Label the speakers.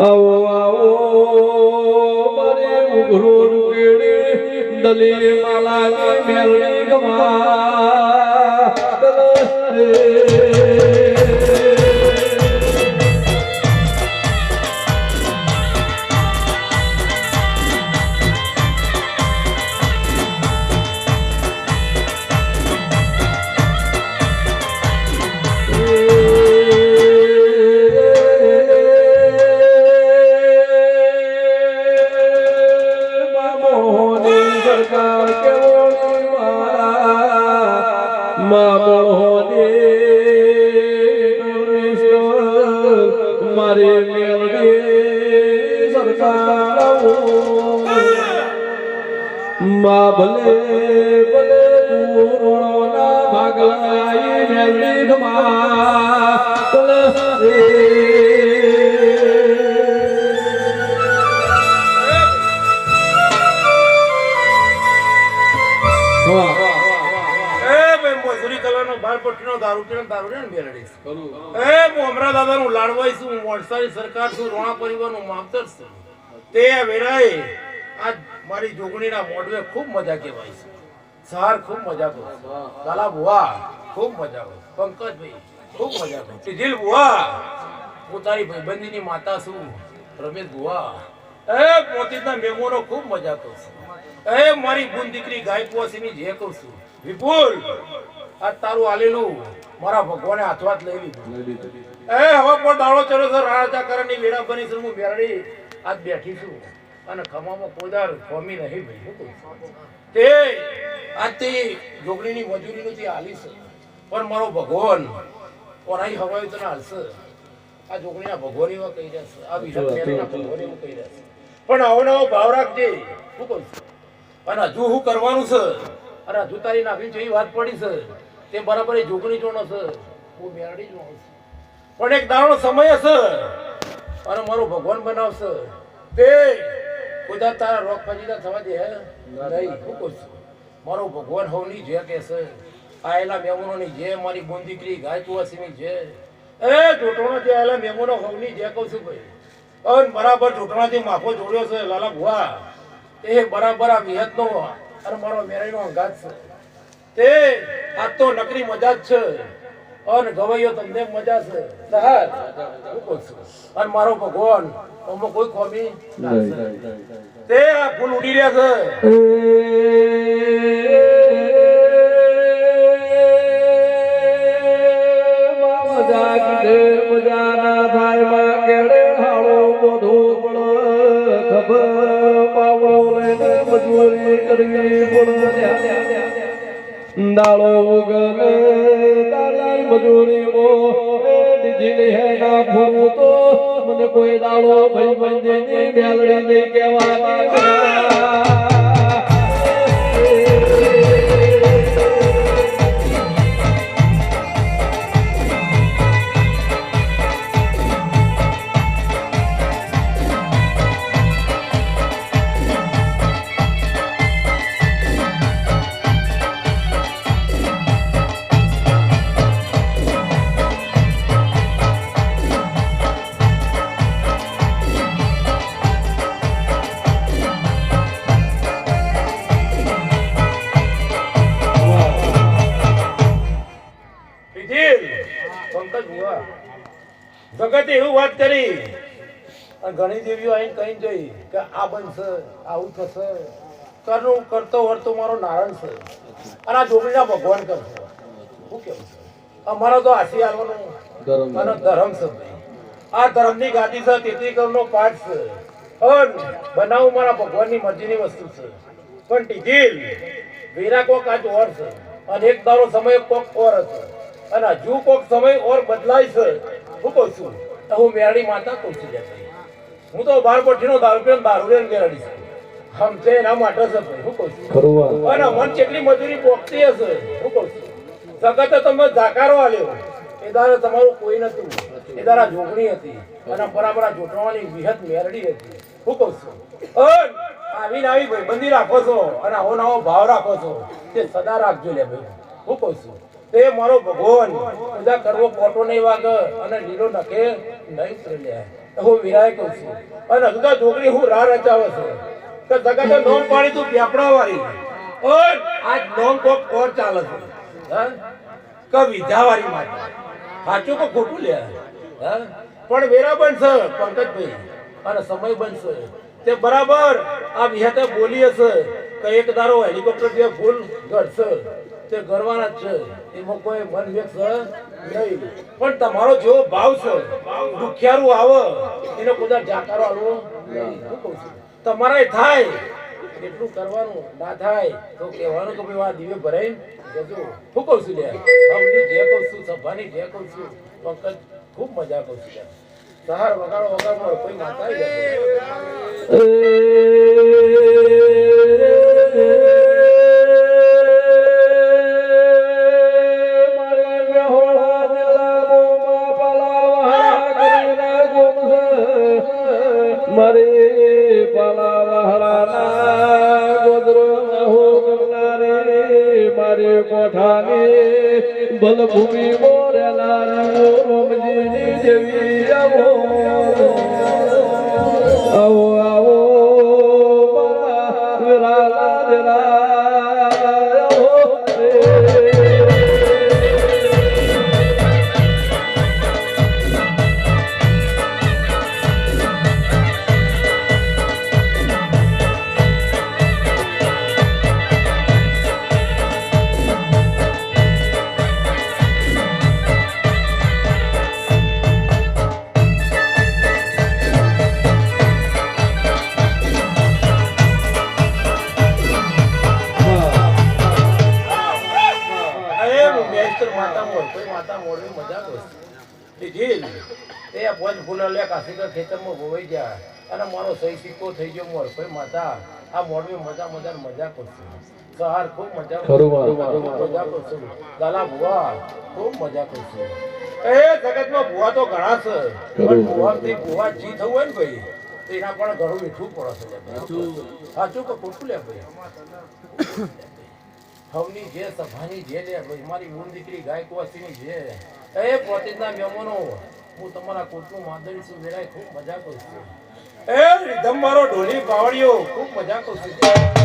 Speaker 1: આવો આવો મારે ઉઘરો રૂકેડે દલી માલા મેલડી ગમા. મારી મેળવી સરકારમાં ભલે ભલે ભાગલાઈ મેળવી
Speaker 2: એ પટ્ટીનો દારૂ પીને દારૂ ને બેરડીશ એ હું દાદા નું લાડવાઈ છું હું સરકાર છું રોણા પરિવારનું માવતર છું. તે વેરાએ આ મારી જોગણીના મોઢવે ખૂબ મજા કહેવાય છે. સાર ખૂબ મજા કરો લાલા બુવા ખૂબ મજા કરો પંકજભાઈ ખૂબ મજા કરો સીધીલ ભુવા હું તારી ભાઈબંધીની માતા છું. રમેશ ભુવા એ મોતીના મેમોનો ખૂબ મજા છું. એ મારી બુન દીકરી ગાયકવાસીની જે કહું છું. વિપુલ આ તારું આલેલું. મારા ભગવાને હાથવાત લઈ લીધું. એ હવે પણ દાડો ચડ્યો છે રાજા કરણની વેરા બની છે હું બેરડી આજ બેઠી છું. અને ખમામાં કોદાર ફોમી નહીં ભાઈ તે આજથી જોગણીની મજૂરીનું નથી હાલી છે. પણ મારો ભગવાન ઓનાઈ હવાઈ તને હાલશે. આ જોગણીના ભગવાન એવા કહી રહ્યા છે. આ બીજા ભગવાન એવું કહી રહ્યા છે. પણ આવો નવો ભાવ રાખજે શું કહું છું? અને હજુ શું કરવાનું છે? અને હજુ તારી નાખી જેવી વાત પડી છે. તે બરાબર એ જોગણી જોણો છે. હું મેરડી જોણો છું. પણ એક દાડો સમય હશે અને મારો ભગવાન બનાવશે. તે કુદરત તારા રોગ ફજીતા થવા દે હે? નહીં હું કહું છું. મારો ભગવાન હવની જે કે છે આયેલા મહેમાનોની જે મારી બોન દીકરી ગાય તુવાસીની જે. એ જોટોનો જે આયેલા મેમોનો હવની જે કહું છું ભાઈ. અન બરાબર જોટણાથી માફો જોડ્યો છે લાલા ભુવા. એ બરાબર આ વિહતનો અને મારો મેરાઈનો અંગાત છે. તે આ તો નકરી મજા જ છે. અન ગવાઈઓ તમને મજા છે. સહાર અને મારો ભગવાન આમાં કોઈ કોમી ના. તે આ ફૂલ ઉડી રહ્યા છે.
Speaker 1: દાળો ગમે દાળાઈ મજૂરી મો ડીજી હે ના ભૂ તો, મને કોઈ દાળો ભાઈ બંધની મેલડી નહીં કહેવાની
Speaker 2: જગતે એવું વાત કરી. અને ઘણી દેવીઓ આવીને કહીને જોઈ કે આ બનશે આવું થશે. કરનું કરતો વર્તો મારો નારાયણ છે. અને આ જોગણીના ભગવાન કરશે શું કેવું છે? અમારો તો આશી આવવાનો અને ધર્મ છે. આ ધર્મની ગાદી છે તેથી કરનો પાઠ છે. પણ બનાવું મારા ભગવાનની મરજીની વસ્તુ છે. પણ ટીજીલ વીરા કોક આજ ઓર છે. અને એક દારો સમય કોક ઓર હતો અને હજુ કોક સમય ઓર બદલાય છે. હું કહું છું. તો હું મેરડી માતા કહું છું હું તો બાર પઠીનો દારૂ પીને દારૂ લઈને મેરડી છું. હમ છે એના માટે છે ભાઈ હું કહું છું. અને મન કેટલી મજૂરી પોખતી હશે હું કહું છું. જગતે તમે ઝાકારો આલ્યો એ દારે તમારું કોઈ નતું એ દારા જોગણી હતી. અને બરાબર જોટવાની વિહત મેરડી હતી. હું કહું છું. આવીને આવી ભાઈબંધી રાખો છો અને આવો નવો ભાવ રાખો છો. તે સદા રાખજો લે ભાઈ. હું કહું છું. તે મારો ભગવાન. બધા કરવો ખોટો નહીં વાગે અને લીલો નખે નહીં લે હું વિરાય કહું છું. અને હજુ છોકરી હું રાહ રચાવે છું. કે જગતે નોમ પાડી તું પેપડા વાળી આજ નોમ કોક કોર ચાલે છે. કે વિધા વાળી માટે સાચું કે ખોટું લે? પણ વેરા બનશે, પંકજભાઈ. અને સમય બનશે. તે બરાબર આ વિહતે બોલી હશે કે એક દારો હેલિકોપ્ટર જે ફૂલ ઘડશે. તે ગરવાના જ છે. એમાં કોઈ મન વ્યક્ત નહીં પણ તમારો જેવો ભાવ છે, દુખિયારું આવે, એને કોઈ જાકારો આવો તમારે થાય, એટલું કરવાનું ના થાય. તો કહેવાનું કે ભાઈ, આ દીવે ભરાઈ જજો. હું કહું છું લે અમની જે કહું છું, સભાની જે કહું છું, પંકજ, ખૂબ મજા કહું છું. સહાર વગાડો વગાડો કોઈ માતા
Speaker 1: બલભૂમિ મોરેલા રોમજીની દેવી આવો.
Speaker 2: કોઈ માતા મોરવી મજા કરું દીધી તે આ ભોજ ફૂલ લે કાશીકર ખેતરમાં ભોવાઈ ગયા. અને મારો સહી સિક્કો થઈ ગયો મોર કોઈ માતા. આ મોરવી મજા મજા મજા કરશું સહાર ખૂબ મજા મજા કરશું ગાલા ભુવા ખૂબ મજા કરશું એ જગતમાં ભુવા તો ઘણા છે પણ ભુવાથી ભુવા જી થવું હોય ને ભાઈ તેના પણ ઘણું મીઠું પડે છે. સાચું કે ખોટું લે ભાઈ? હવની જે સભાની જે લે મારી મૂળ દીકરી ગાયકવાસીની જે. એ પોતીના મહેમાનો હું તમારા કોટનું માદળી છું, વેરાય ખૂબ મજા કરું છું. એ રીધમ મારો ઢોલી પાવડીઓ ખૂબ મજા કરું છું.